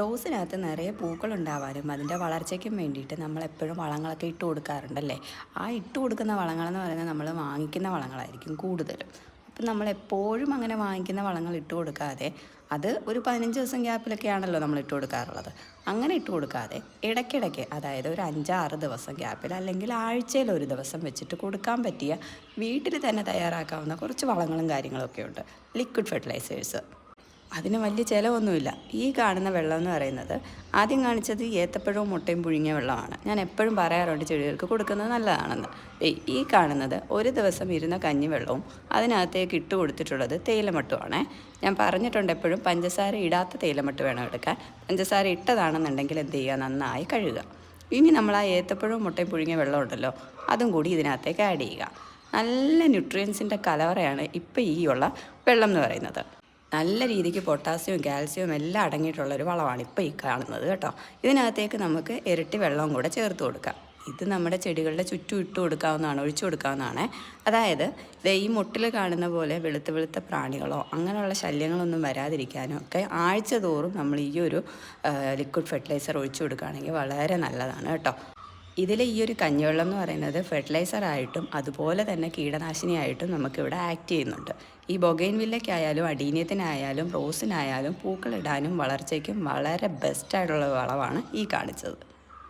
റോസിനകത്ത് നിറയെ പൂക്കൾ ഉണ്ടാവാനും അതിന്റെ വളർച്ചയ്ക്കും വേണ്ടിയിട്ട് നമ്മൾ എപ്പോഴും വളങ്ങളൊക്കെ ഇട്ട് കൊടുക്കാറുണ്ടല്ലേ? ആ ഇട്ട് കൊടുക്കുന്ന വളങ്ങളെന്ന് പറയുന്നത് നമ്മൾ വാങ്ങിക്കുന്ന വളങ്ങളായിരിക്കും കൂടുതലും. അപ്പം നമ്മൾ എപ്പോഴും അങ്ങനെ വാങ്ങിക്കുന്ന വളങ്ങൾ ഇട്ട് കൊടുക്കാതെ അത് ഒരു പതിനഞ്ച് ദിവസം ഗ്യാപ്പിലൊക്കെ ആണല്ലോ നമ്മൾ ഇട്ട് കൊടുക്കാറുള്ളത്. അങ്ങനെ ഇട്ട് കൊടുക്കാതെ ഇടയ്ക്കിടയ്ക്ക് അതായത് ഒരു അഞ്ചാറ് ദിവസം ഗ്യാപ്പിൽ അല്ലെങ്കിൽ ആഴ്ചയിൽ ഒരു ദിവസം വെച്ചിട്ട് കൊടുക്കാൻ പറ്റിയ വീട്ടിൽ തന്നെ തയ്യാറാക്കാവുന്ന കുറച്ച് വളങ്ങളും കാര്യങ്ങളൊക്കെ ഉണ്ട് ലിക്വിഡ് ഫെർട്ടിലൈസേഴ്സ് അതിന് വലിയ ചിലവൊന്നുമില്ല. ഈ കാണുന്ന വെള്ളം എന്ന് പറയുന്നത് ആദ്യം കാണിച്ചത് ഏത്തപ്പഴവും മുട്ടയും പുഴുങ്ങിയ വെള്ളമാണ്. ഞാൻ എപ്പോഴും പറയാറുണ്ട് ചെടികൾക്ക് കൊടുക്കുന്നത് നല്ലതാണെന്ന്. ഈ കാണുന്നത് ഒരു ദിവസം ഇരുന്ന കഞ്ഞിവെള്ളവും അതിനകത്തേക്ക് ഇട്ട് കൊടുത്തിട്ടുള്ളത് തേയിലമട്ടുമാണേ ഞാൻ പറഞ്ഞിട്ടുണ്ട് എപ്പോഴും പഞ്ചസാര ഇടാത്ത തേയിലമട്ട് വേണം എടുക്കാൻ. പഞ്ചസാര ഇട്ടതാണെന്നുണ്ടെങ്കിൽ എന്ത് ചെയ്യുക? നന്നായി കഴുകുക. ഇനി നമ്മൾ ആ ഏത്തപ്പഴവും മുട്ടയും പുഴുങ്ങിയ വെള്ളം ഉണ്ടല്ലോ അതും കൂടി ഇതിനകത്തേക്ക് ആഡ് ചെയ്യുക. നല്ല ന്യൂട്രിയൻസിന്റെ കലവറയാണ് ഇപ്പോൾ ഈ ഉള്ള വെള്ളം എന്ന് പറയുന്നത്. നല്ല രീതിക്ക് പൊട്ടാസ്യവും കാൽസ്യവും എല്ലാം അടങ്ങിയിട്ടുള്ളൊരു വളമാണ് ഇപ്പോൾ ഈ കാണുന്നത് കേട്ടോ. ഇതിനകത്തേക്ക് നമുക്ക് ഇരട്ടി വെള്ളവും കൂടെ ചേർത്ത് കൊടുക്കാം. ഇത് നമ്മുടെ ചെടികളുടെ ചുറ്റും ഇട്ട് കൊടുക്കാവുന്നതാണ് ഒഴിച്ചു കൊടുക്കാവുന്നതാണ്. അതായത് ഈ മുട്ടിൽ കാണുന്ന പോലെ വെളുത്ത വെളുത്ത പ്രാണികളോ അങ്ങനെയുള്ള ശല്യങ്ങളൊന്നും വരാതിരിക്കാനും ഒക്കെ ആഴ്ച തോറും നമ്മൾ ഈ ഒരു ലിക്വിഡ് ഫെർട്ടിലൈസർ ഒഴിച്ചു കൊടുക്കുകയാണെങ്കിൽ വളരെ നല്ലതാണ് കേട്ടോ. ഇതിലെ ഈ ഒരു കഞ്ഞിവെള്ളം എന്ന് പറയുന്നത് ഫെർട്ടിലൈസർ ആയിട്ടും അതുപോലെ തന്നെ കീടനാശിനിയായിട്ടും നമുക്കിവിടെ ആക്ട് ചെയ്യുന്നുണ്ട്. ഈ ബൊഗൈൻ വില്ലയ്ക്കായാലും അടീനിയത്തിനായാലും റോസിനായാലും പൂക്കളിടാനും വളർച്ചയ്ക്കും വളരെ ബെസ്റ്റായിട്ടുള്ള വളമാണ് ഈ കാണിച്ചത്.